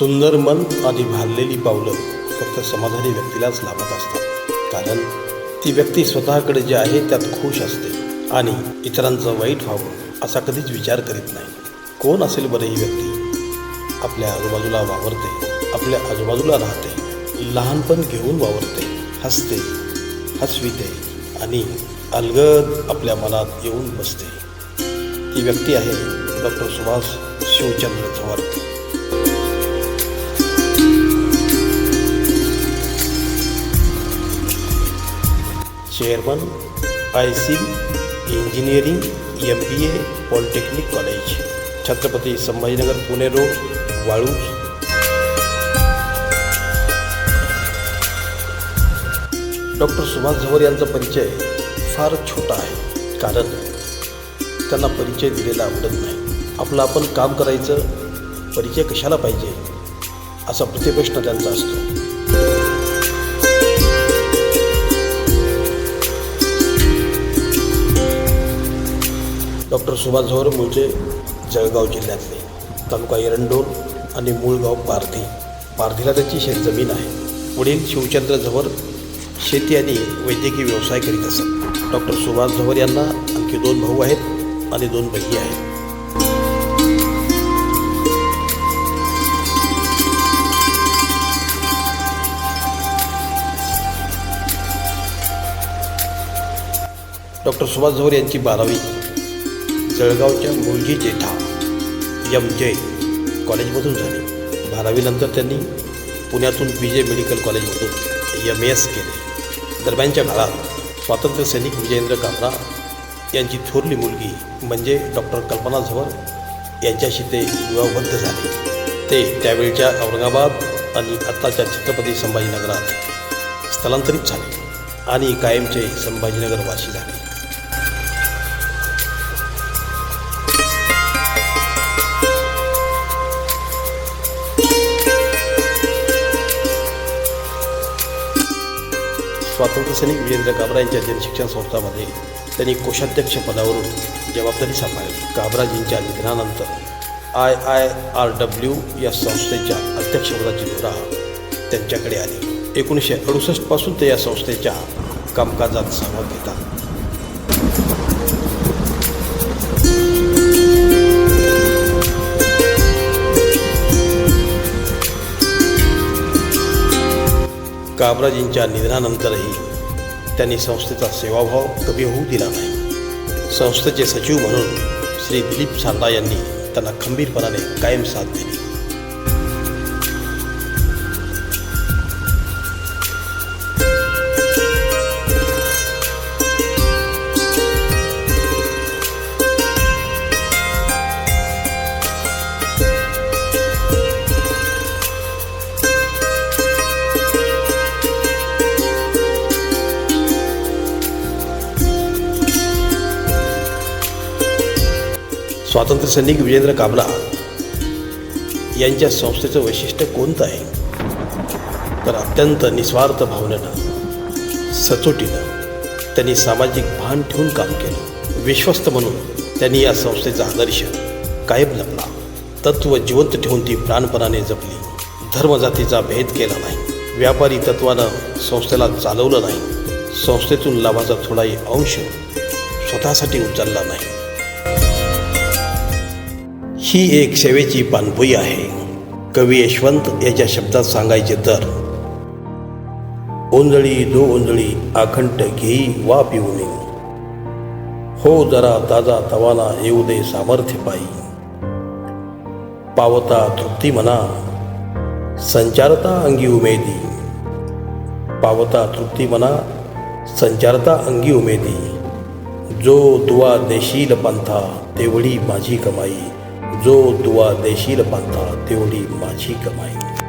सुंदर मन आणि भाललेली पावलं फक्त समाधानी व्यक्तीलाच लाभत असतात. कारण ती व्यक्ती स्वतःकडे जे आहे त्यात खुश असते आणि इतरांचं वाईट व्हावं असा कधीच विचार करीत नाही. कोण असेल बरं ही व्यक्ती? आपल्या आजूबाजूला वावरते आपल्या आजूबाजूला राहते लहानपण घेऊन वावरते हसते हसविते आणि अलगद आपल्या मनात येऊन बसते. ती व्यक्ती आहे doctor Subhash Shivchandra Zawar chairman I C engineering M B A polytechnic college Chhatrapati Sambhajinagar Pune road Waluj doctor Subhash Zawar यांचा परिचय फार छोटा आहे कारण त्यांना परिचय दिलेला आवडत नाही. आपलं आपण काम करायचं परिचय कशाला पाहिजे असा प्रतिप्रश्न त्यांचा असतो. डॉक्टर सुभाष झोर मूळचे जळगाव जिल्ह्यातले तालुका एरंडोल आणि मूळ गाव पारधी. पारधीला त्याची शेतजमीन आहे. वडील शिवचंद्र झवर शेती आणि वैद्यकीय व्यवसाय करीत असत. डॉक्टर सुभाष झवर यांना आणखी दोन भाऊ आहेत आणि दोन बहिणी आहेत. डॉक्टर सुभाष झवर यांची बारावी. जळगावच्या मुळजी जेठा एम जे कॉलेजमधून झाले. बारावीनंतर त्यांनी पुण्यातून बी जे मेडिकल कॉलेजमधून एम एस केले. दरम्यानच्या काळात स्वातंत्र्य सैनिक विजयेंद्र कामरा यांची थोरली मुलगी म्हणजे डॉक्टर कल्पना झवर यांच्याशी ते विवाहबद्ध झाले. ते त्यावेळच्या औरंगाबाद आणि आत्ताच्या छत्रपती संभाजीनगरात स्थलांतरित झाले आणि कायमचे संभाजीनगरवासी झाले. स्वातंत्र्यसैनिक विजेंद्र काबरा यांच्या जनशिक्षण संस्थामध्ये त्यांनी कोषाध्यक्ष पदावरून जबाबदारी सांभाळली. काबराजींच्या निधनानंतर आय आय आर डब्ल्यू या संस्थेच्या अध्यक्षपदाची धुरा त्यांच्याकडे आली. एकोणीसशे अडुसष्टपासून ते या संस्थेच्या कामकाजात सहभाग घेतात. काबराजींच्या निधनानंतरही त्यांनी संस्थेचा सेवाभाव कमी होऊ दिला नाही. संस्थेचे सचिव म्हणून श्री दिलीप सांदा यांनी त्यांना खंबीरपणाने कायम साथ दिली. स्वातंत्र्य सैनिक विजेंद्र काबला यांच्या संस्थेचं वैशिष्ट्य कोणतं आहे? तर अत्यंत निस्वार्थ भावनेनं सचोटीनं त्यांनी सामाजिक भान ठेवून काम केलं. विश्वस्त म्हणून त्यांनी या संस्थेचा आदर्श कायम जपला तत्व जिवंत ठेवून ती प्राणपणाने जपली. धर्मजातीचा भेद केला नाही. व्यापारी तत्वानं संस्थेला चालवलं नाही. संस्थेतून लाभाचा थोडाही अंश स्वतःसाठी उचलला नाही. ही एक सेवेची पानपुई आहे. कवी यशवंत याच्या शब्दात सांगायचे तर ओंजळी दो ओंजळी आखंड घेई वा पिऊने. हो जरा ताजा तवाना येऊ दे सामर्थ्य पायी. पावता तृप्ती म्हणा संचारता अंगी उमेदी. पावता तृप्ती म्हणा संचारता अंगी उमेदी. जो दुवा देशील पंथा तेवढी माझी कमाई. जो दुवा देशील पंथा तेवढी माझी कमाई.